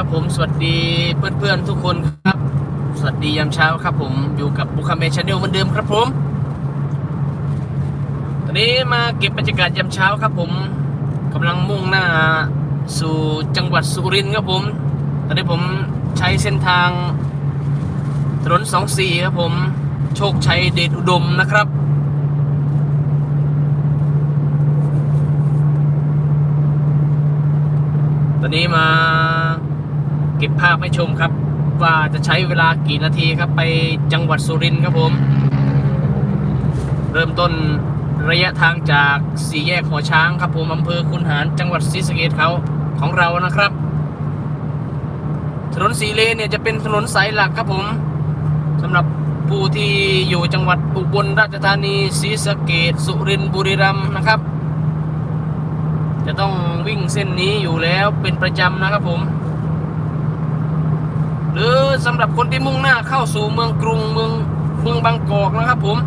ครับผมสวัสดีเพื่อนๆทุกคนครับ สวัสดียามเช้าครับผมอยู่กับบุคคาเมชแนลเหมือนเดิมครับผม ตอนนี้มาเก็บบรรยากาศยามเช้าครับผมกำลังมุ่งหน้าสู่จังหวัดสุรินทร์ครับผม ตอนนี้ผมใช้เส้นทางถนนสองสี่ครับผม โชคชัยเดชอุดมนะครับตอนนี้มา เก็บภาพให้ชมครับ ว่าจะใช้เวลากี่นาทีครับไปจังหวัดสุรินทร์ครับผม เริ่มต้นระยะทางจากสี่แยกหัวช้างครับผมอำเภอคุนหารจังหวัดศรีสะเกษเขาของเรานะครับ ถนนสีเลนเนี่ยจะเป็นถนนสายหลักครับผมสำหรับผู้ที่อยู่จังหวัดอุบลราชธานีศรีสะเกษสุรินทร์บุรีรัมย์นะครับ จะต้องวิ่งเส้นนี้อยู่แล้วเป็นประจำนะครับผม รือสำหรับคนที่มุ่งหน้าเข้าสู่เมืองกรุงเมืองเมืองบางกอกนะครับผม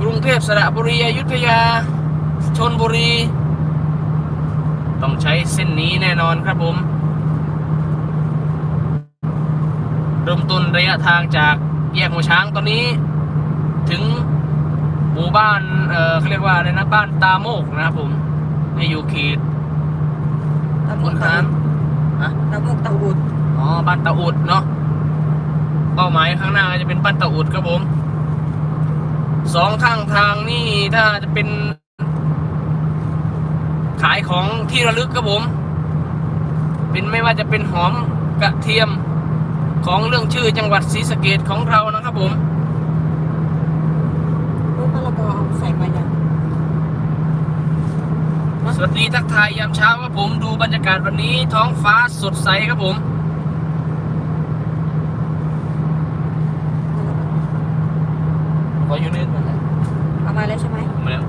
กรุงเทพสระบุรีอยุธยาชนบุรี ต้องใช้เส้นนี้แน่นอนครับผมเริ่มต้นระยะทางจากแยกหัวช้างตอนนี้ ถึงหมู่บ้านเออเขาเรียกว่าอะไรนะบ้านตาโมกนะครับผมในอยู่เขต ตะ คุ มุ น ก หารฮะ ตะมุกตะอุด อ๋อ บ้านตาอุดเนาะเป้าหมายข้างหน้าก็จะเป็นบ้านตาอุดครับผมสองข้างทางนี่ถ้าจะเป็น ขายของที่ระลึกครับผม เป็นไม่ว่าจะเป็นหอมกระเทียมของเรื่องชื่อจังหวัดศรีสะเกดของเรานะครับผมเมื่อมะละกอเอาใส่มาอย่างสวัสดีทักทายยามเช้าครับผมดูบรรยากาศวันนี้ท้องฟ้าสดใสครับผม ขออยู่นี่ก่อนนะเอามาแล้วใช่ไหมมาแล้ว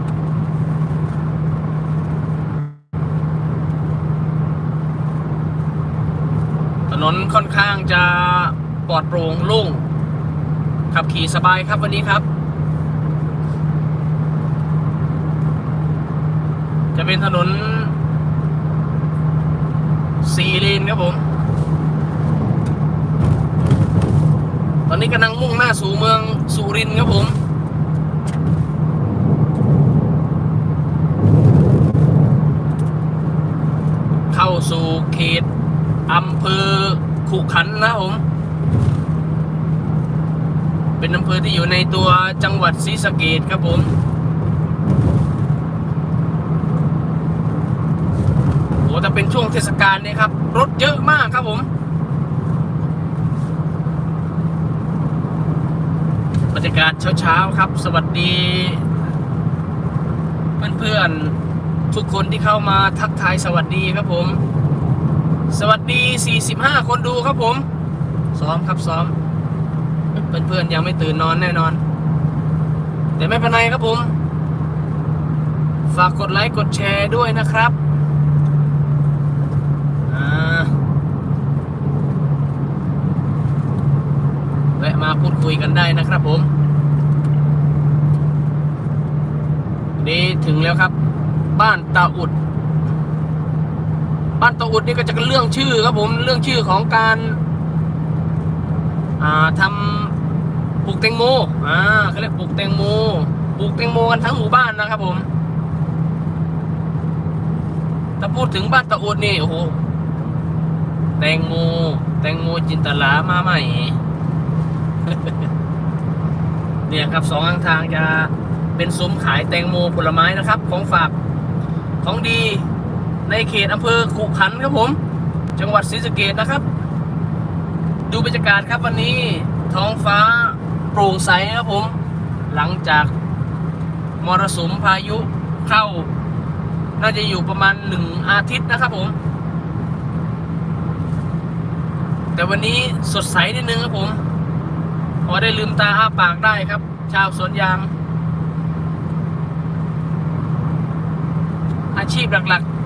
ถนนค่อนข้างจะปลอดโปร่งโล่งขับขี่สบายครับวันนี้ครับ จะเป็นถนนสี่เลนครับผม ตอนนี้กำลังมุ่งหน้าสู่เมืองสุรินทร์ครับผม เข้าสู่ เขตอำเภอขุขันนะผม เป็นอำเภอที่อยู่ในตัวจังหวัดศรีสะเกดครับผมโอ้แต่เป็นช่วงเทศกาลเนี่ยครับ รถเยอะมากครับผม บรรยากาศเช้าๆครับ สวัสดี เพื่อนๆทุกคนที่เข้ามาทักทายสวัสดีครับผม สวัสดี 45 คนดูครับผม ซ้อมครับซ้อม เพื่อนๆยังไม่ตื่นนอนแน่นอน แต่ไม่เป็นไรครับผม ฝากกดไลค์กดแชร์ด้วยนะครับแวะมาพูดคุยกันได้นะครับผมนี่ถึงแล้วครับ บ้านตาอุด บ้านตาอุดนี่ก็จะเป็นเรื่องชื่อครับผมเรื่องชื่อของการาทำปลูกแตงโมอ่าเขาเรียกปลูกแตงโมปลูกแตงโมกันทั้งหมู่บ้านนะครับผม ถ้าพูดถึงบ้านตาอุดนี่โอ้โหแตงโมแตงโมจินตลามาใหม่เนี่ยครับสองข้างทางจะเป็นซุ้มขายแตงโมผลไม้นะครับ ของฝากของดี ในเขตอำเภอขุขันครับผม จังหวัดศรีสะเกดนะครับ ดูบรรยากาศครับวันนี้ท้องฟ้าโปร่งใสครับผม หลังจากมรสุมพายุเข้า น่าจะอยู่ประมาณหนึ่งอาทิตย์นะครับผม แต่วันนี้สดใสนิดนึงครับผม พอได้ลืมตาอ้าปากได้ครับ ชาวสวนยาง อาชีพหลักๆ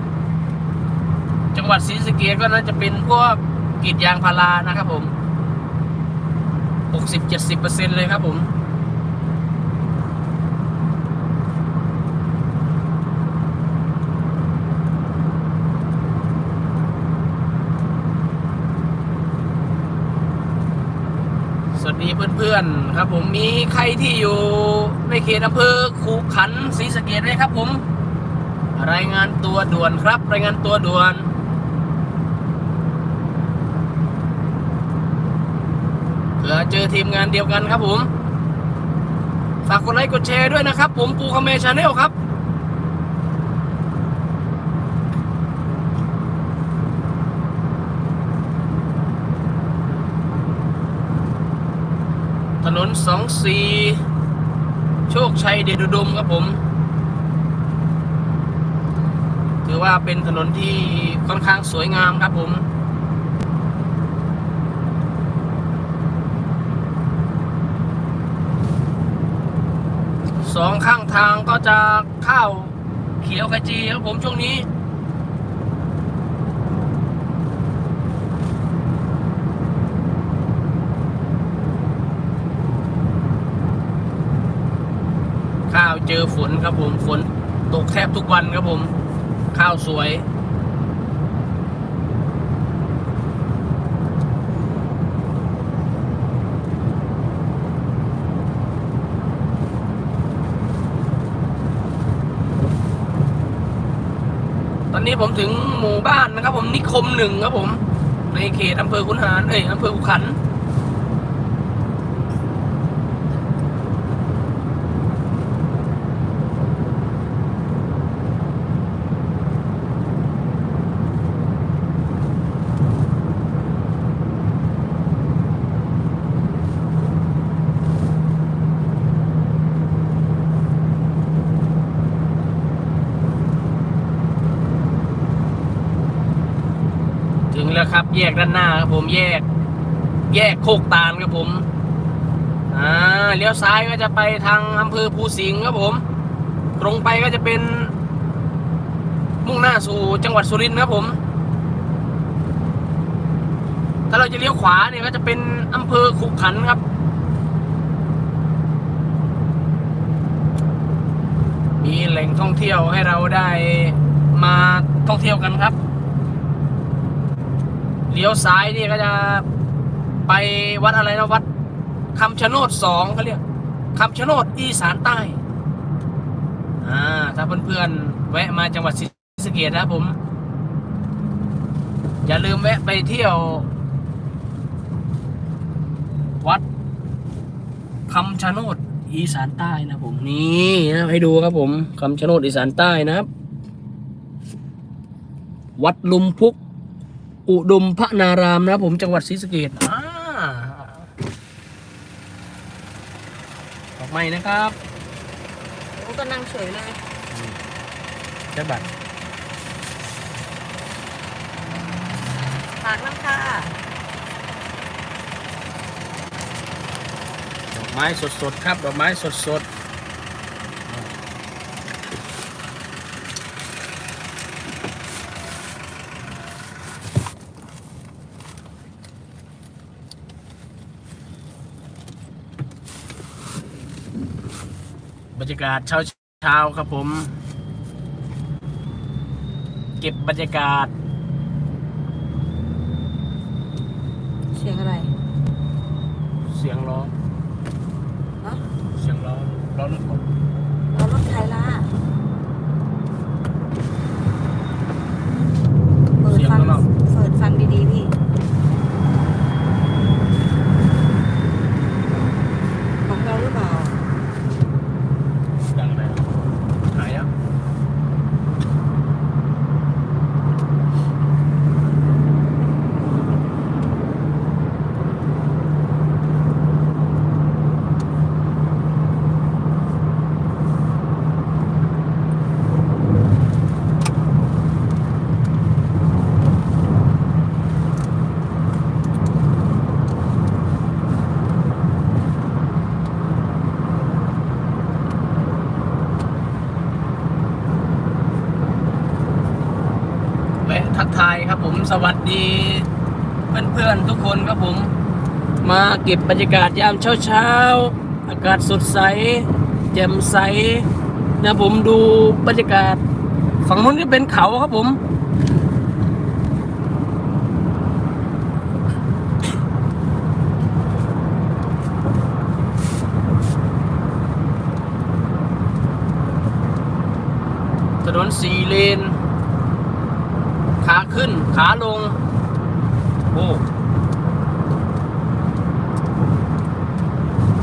จังหวัดศรีสะเกดก็น่าจะเป็นพวกกีดยางพารานะครับผม 60-70%เลยครับผมสวัสดีเพื่อนๆครับ ผมมีใครที่อยู่ในเขตอำเภอคูขันศรีสะเกียดไหมครับ ผม รายงานตัวด่วนครับ รายงานตัวด่วน เผื่อเจอทีมงานเดียวกันครับผมฝากกดไลค์กดแชร์ด้วยนะครับ ผมปูคาเมชาแนลครับถนนสองสีโชคชัยเดชอุดมครับผม ถือว่าเป็นถนนที่ค่อนข้างสวยงามครับผม ส องข้างทางก็จะข้าวเขียวขจีครับผมช่วงนี้ ข้าวเจอฝนครับผมฝนตกแทบทุกวันครับผม ข้าวสวย อนนี้ผมถึงหมู่บ้านนะครับ ผมนิคมหนึ่งครับผม ในเขตอำเภอคุนหารเอ้ยอำเภอขุขันธ์ ครับ แยกด้านหน้าครับผมแยก แยกโคกตาลครับผมอ่าเลี้ยวซ้ายก็จะไปทางอำเภอภูสิงห์ครับผม ตรงไปก็จะเป็น มุ่งหน้าสู่จังหวัดสุรินทร์ครับผม ถ้าเราจะเลี้ยวขวาเนี่ยก็จะเป็นอำเภอขุขันครับ มีแหล่งท่องเที่ยวให้เราได้มาท่องเที่ยวกันครับ เลี้ยวซ้ายนี่ก็จะไปวัดอะไรนะวัดคำชะโนดสองเขาเรียกคำชะโนดอีสานใต้อ่าถ้าเพื่อนๆแวะมาจังหวัดศรีสะเกษนะผม อย่าลืมแวะไปเที่ยว วัดคำชะโนดอีสานใต้นะผมนี่นะให้ดูครับผมคำชะโนดอีสานใต้นะครับ วัดลุมพุก อุดมพระนารามนะครับผมจังหวัดศรีสะเกษอ่าดอกไม้นะครับโอ้ก็นั่งเฉยเลยใช่บัตรฝากน้ำค่ะดอกไม้สดๆครับ ดอกไม้สดๆากาศเช้าๆครับผม เก็บบรรยากาศ เสียงอะไรเสียงล้อฮะเสียงล้อล้อรถผม เรารถใครล่ะเปิดฟังเปิดฟังดีๆพี่ ของเราหรือเปล่า ดังเลยหายแล้ว แายครับผมสวัสดี เพื่อนๆทุกคนครับผม มาเก็บบรรยากาศยามเช้าๆ อากาศสดใส แจ่มใสนะผมดูบรรยากาศ ฝั่งนู้นก็เป็นเขาครับผม บ ขึ้นขาลง โอ้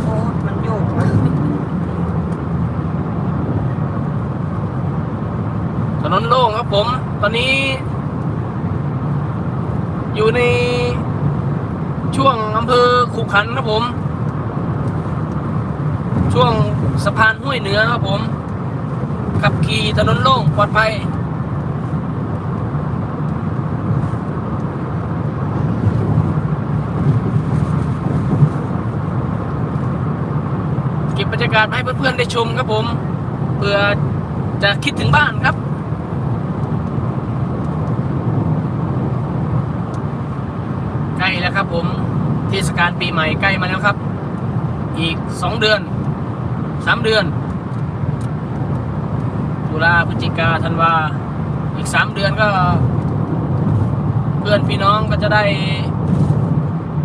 โอ้มันโยกอะถนนโล่งครับผม ตอนนี้ อยู่ในช่วงอำเภอขุขันธ์ครับผม ช่วงสะพานห้วยเหนือครับผม ขับขี่ถนนโล่งปลอดภัย เก็บบรร ยากาศมาให้เพื่อนๆได้ชมครับผมเพื่อจะคิดถึงบ้านครับใกล้แล้วครับผมเทศกาลปีใหม่ใกล้มาแล้วครับ อีกสองเดือนสามเดือนตุลาพฤศจิกาธันวาอีกสามเดือนก็ เพื่อนพี่น้องก็จะได้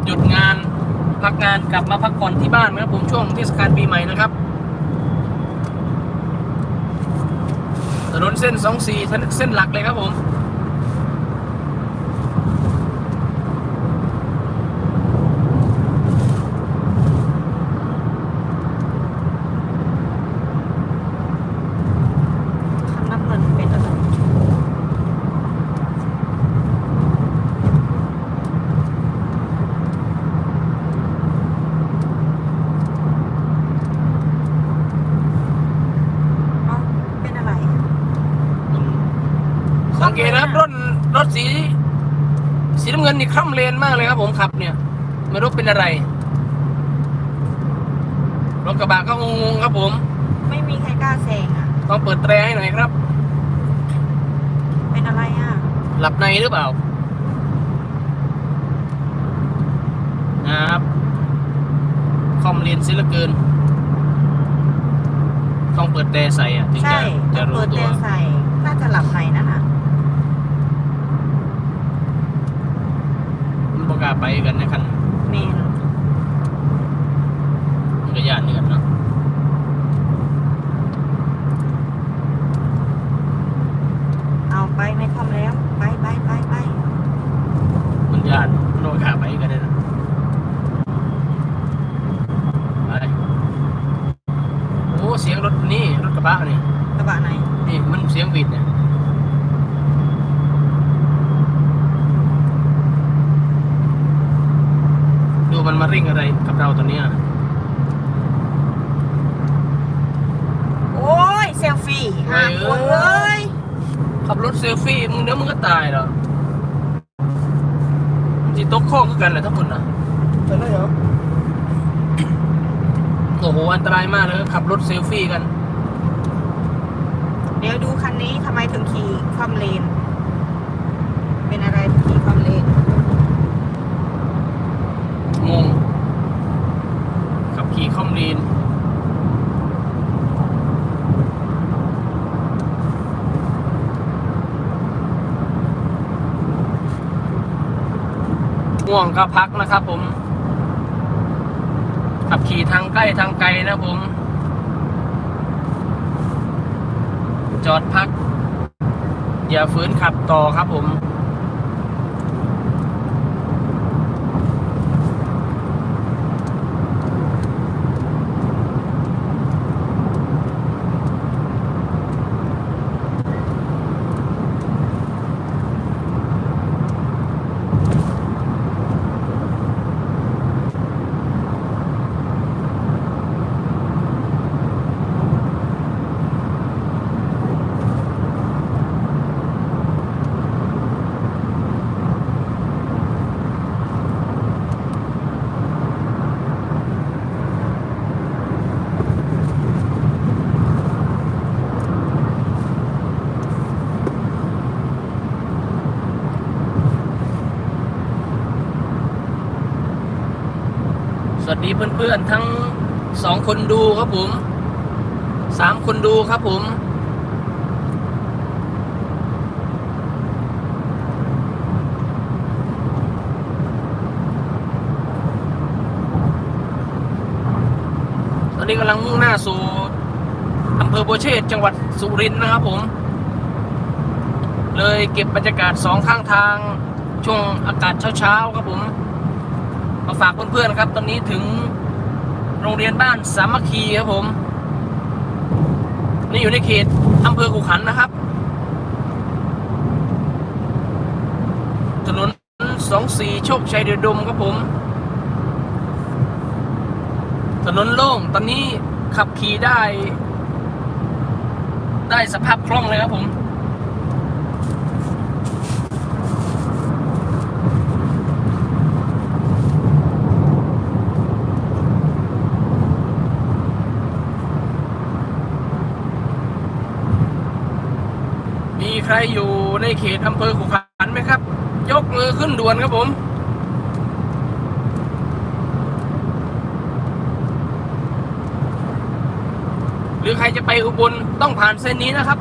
หยุดงาน พักงานกลับมาพักผ่อนที่บ้านนะครับผมช่วงเทศกาลปีใหม่นะครับถนนเส้นสองสี่เส้นหลักเลยครับผม คันน้ำเงินเป็นอะไรเอ้าเป็นอะไร สังเกตนะครับรถร ถสี สีน้ำเงินนี่คล่ำเลนมากเลยครับผมขับเนี่ยไม่รู้เป็นอะไรรถกระบะก็งงๆครับผม ไม่มีใครกล้าแซงอะ ต้องเปิดแตรให้หน่อยครับ เป็นอะไรอะ หลับในหรือเปล่านะครับคอมเลนซิเหลือเกิน ต้องเปิดแตรใส่อะถึงใช่จะจะต้องรู้เปิดตัแตวรใส่น่าจะหลับในนั่นน่ะมันประกล้า ไปกันนะครับ แมนก็ยานนี่กันเนาะ เอาไปไม่คอมแล้ว ไปไปไปไป มันยานมันประกล้าไปกันเลยนะไปโอ้เสียงรถนี่รถกระบะนี่ กระบะไหน นี่มันเสียงหวิดเนี่ยดูมันมาริ่งอะไรกับเราตอนเนี้ย โอ้ยเซลฟี่ห่าคนเลย ขับรถเซลฟี่ มึงเดี๋ยวมึงก็ตายเหรอมึงจีตกข้อคือกันแหละทั้งหมดนะเป็นไรเหรอโอ้โหอันตรายมากเลยขับรถเซลฟี่กัน เดี๋ยวดูคันนี้ทำไมถึงขี่คอมเลน เป็นอะไรถึงขี่คอมเลนงงขับขี่คอมลีน ง่วงก็พักนะครับ ผม ขับขี่ทางใกล้ทางไกลนะผม จอดพัก อย่าฝืนขับต่อครับผม วัสดีเพื่อนๆทั้งสองคนดูครับผมสามคนดูครับผม ตอนนี้กำลังมุ่งหน้าสู่อำเภอโบเชษจังหวัดสุรินทร์นะครับผม เลยเก็บบรรยากาศสองข้างทางช่วงอากาศเช้าๆครับผม มาฝากเพื่อนๆครับ ตอนนี้ถึงโรงเรียนบ้านสามัคคีครับผม นี่อยู่ในเขตอำเภอขุขันนะครับ ถนนสองสี่โชคชัยเดชดมครับผม ถนนโล่งตอนนี้ขับขี่ได้ ได้สภาพคล่องเลยครับผม มี ใครอยู่ในเขตอำเภอขุขันไหมครับ ยกมือขึ้นด่วนครับผม หรือใครจะไปอุบลต้องผ่านเส้นนี้นะครับ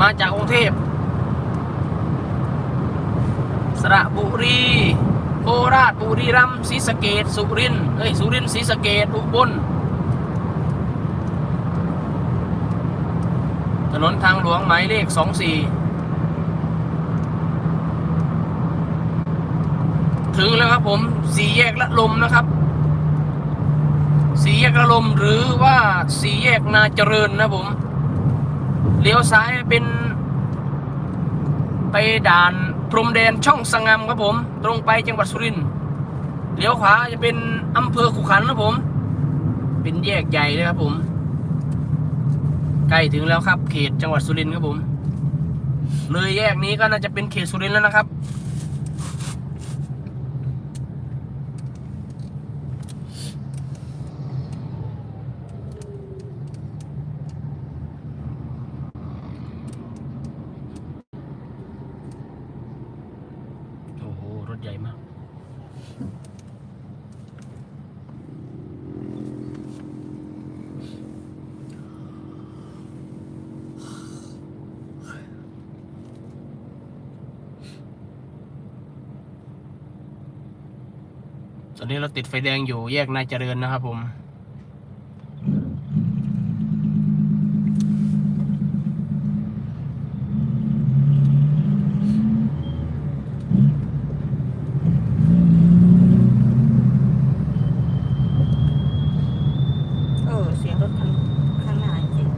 มาจากกรุงเทพ สระบุรีโคราชบุรีรัมย์ศรีสะเกดสุรินทร์เอ้ยสุรินทร์ศรีสะเกดอุบล นนทางหลวงหมายเลข 24 ถึงแล้วครับผมสี่แยกละลมนะครับ สี่แยกละลมหรือว่าสี่แยกนาเจริญนะผมเลี้ยวซ้ายเป็น ไปด่านพรมแดนช่องสงงามครับผม ตรงไปจังหวัดสุรินทร์เลี้ยวขวาจะเป็นอำเภอขุขันนะผม เป็นแยกใหญ่เลยครับผม ใกล้ถึงแล้วครับ เขตจังหวัดสุรินทร์ครับผม เลยแยกนี้ก็น่าจะเป็นเขตสุรินทร์แล้วนะครับ โอ้โห รถใหญ่มาก ตอนนี้ เราติดไฟแดงอยู่แยกนายเจริญนะครับผม เออ เสียงรถคันข้างหน้าจริง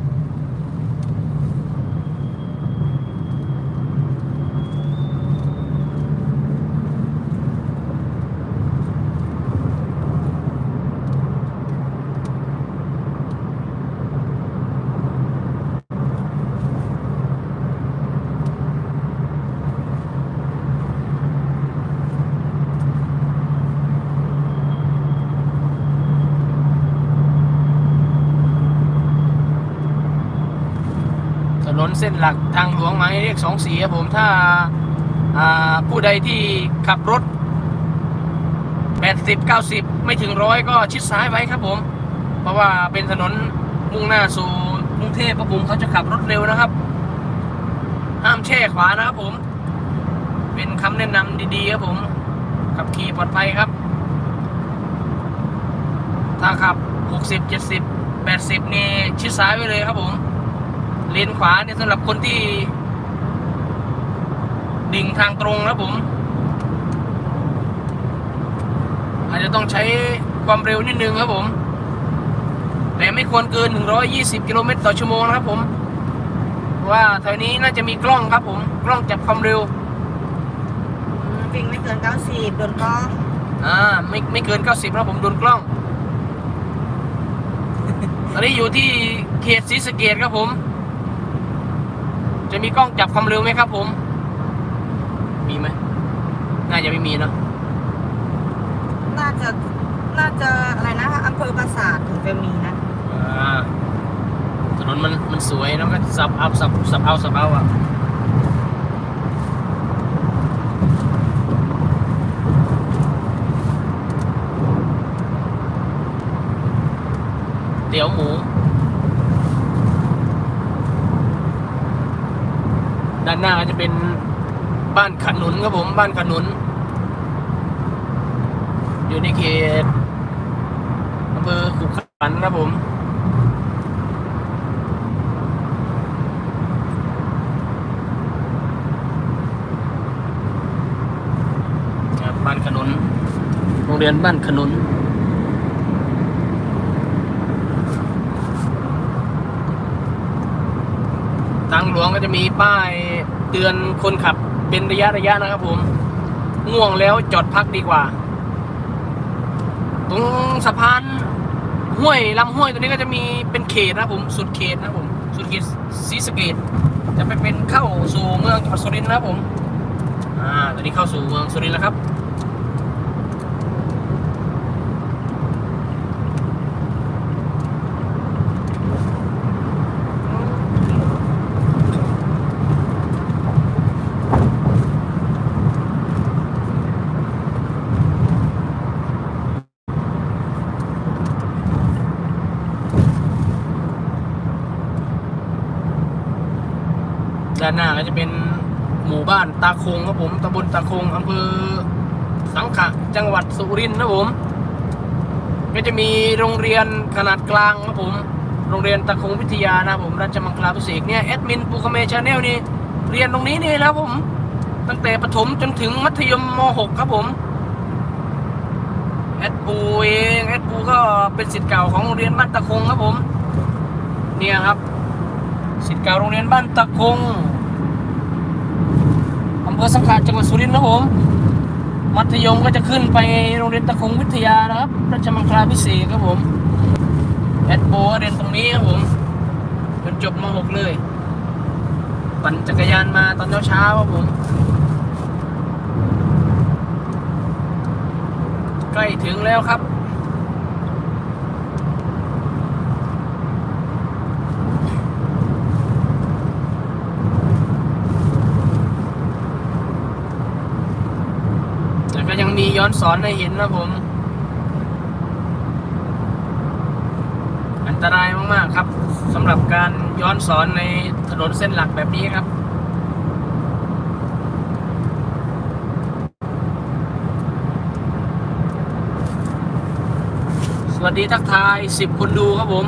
ถนน เส้นหลักทางหลวงหมายเลขสองสี่ครับผมถ้าอ่าผู้ใดที่ขับรถ 80 90 ไม่ถึงร้อยก็ชิดซ้ายไว้ครับผม เพราะว่าเป็นถนนมุ่งหน้าสู่กรุงเทพครับผมเขาจะขับรถเร็วนะครับห้ามแช่ขวานะครับผม เป็นคำแนะนำดีๆครับผม ขับขี่ปลอดภัยครับ ถ้าขับ 60 70 80 นี่ชิดซ้ายไว้เลยครับผม เลนขวาเนี่ยสำหรับคนที่ ดิ่งทางตรงนะผม อาจจะต้องใช้ความเร็วนิดนึงครับผม แต่ไม่ควรเกิน 120 กิโลเมตรต่อชั่วโมงนะครับผมเพราะว่าแถวนี้น่าจะมีกล้องครับผม กล้องจับความเร็วอืมวิ่งไม่เกินเก้าสิบโดนกล้อง อ่า ไม่ไม่เกิน 90นะครับผมโดนกล้อง ตอนนี้อยู่ที่เขตศรีสะเกดครับผม จะมีกล้องจับความเร็วไหมครับ ผม มีไหมน่าจะไม่มีเนอะน่าจะน่าจะอะไรนะอำเภอปราสาทถึงจะมีนะอ่าถนนมันมันสวยแล้วก็สับเอาสับสับเอาสับเอาอะเตี๋ยวหมู หน้าจะเป็นบ้านขนุนครับผม บ้านขนุน อยู่ในเขตอำเภอขุขันนะครับผมบบ้านขนุน โรงเรียนบ้านขนุนทางหลวงก็จะมีป้าย เตือนคนขับเป็นระยะระยะนะครับ ผมง่วงแล้วจอดพักดีกว่า ตรงสะพานห้วยลำห้วยตัวนี้ก็จะมีเป็นเขตนะผม สุดเขตนะผม สุดเขตศรีสะเกดจะไปเป็นเข้าสู่เมืองจังหวัดสุรินทร์นะผมอ่าตอนนี้เข้าสู่เมืองสุรินทร์แล้วครับ ด้านหน้าก็จะเป็นหมู่บ้านตาคงครับผมตำบลตาคงอำเภอสังขะจังหวัดสุรินทร์นะผม ก็จะมีโรงเรียนขนาดกลางครับผม โรงเรียนตาคงวิทยานะผมราชมังคลาพิเศษกเนี่ยแอดมินปูคาเมชาแนลนี่เรียนตรงนี้นี่แล้วผม ตั้งแต่ประถมจนถึงมัธยมม .6 ครับผมแอดปูเองแอดปูก็เป็นศิษย์เก่าของโรงเรียนบ้านตะคงครับผม เนี่ยครับสิทธิ์เก่าโรงเรียนบ้านตะคง ภอสังขะจังหวัดสุรินทร์นะผมมัธยมก็จะขึ้นไปโรงเรียนตะคงวิทยานะครับราชมังคลาพิเศษครับผมแอดโบเรียนตรงนี้ครับผมจนจบม .6 เลยปั่นจักรยานมาตอนเช้าๆครับผม ใกล้ถึงแล้วครับ แล้วก็ ย้อนสอนให้เห็นนะผม อันตรายมาก ๆ ครับสำหรับการย้อนสอนในถนนเส้นหลักแบบนี้ครับสวัสดีทักทาย10คนดูครับผม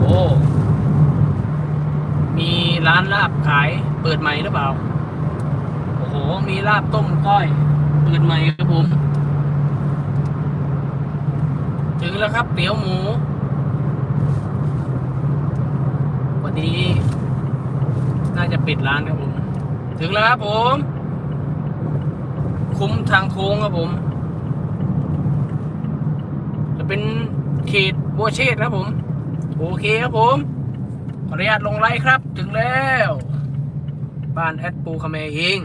โอ้ มี ร้านลาบขายเปิดใหม่หรือเปล่า โอ้โห มีลาบต้มก้อย เปิดใหม่ครับผม ถึงแล้วครับเตี๋ยวหมูวันนี้น่าจะปิดร้านครับผม ถึงแล้วครับผม คุ้มทางโค้งครับผม จะเป็นเขตบัวเชษครับผม โอเคครับผม ขออนุญาตลงไลค์ครับ ถึงแล้ว บ้านแอดปูคาเมฮิง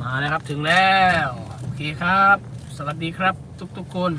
มาแล้วครับถึงแล้ว โอเคครับ สวัสดีครับ ทุกๆคน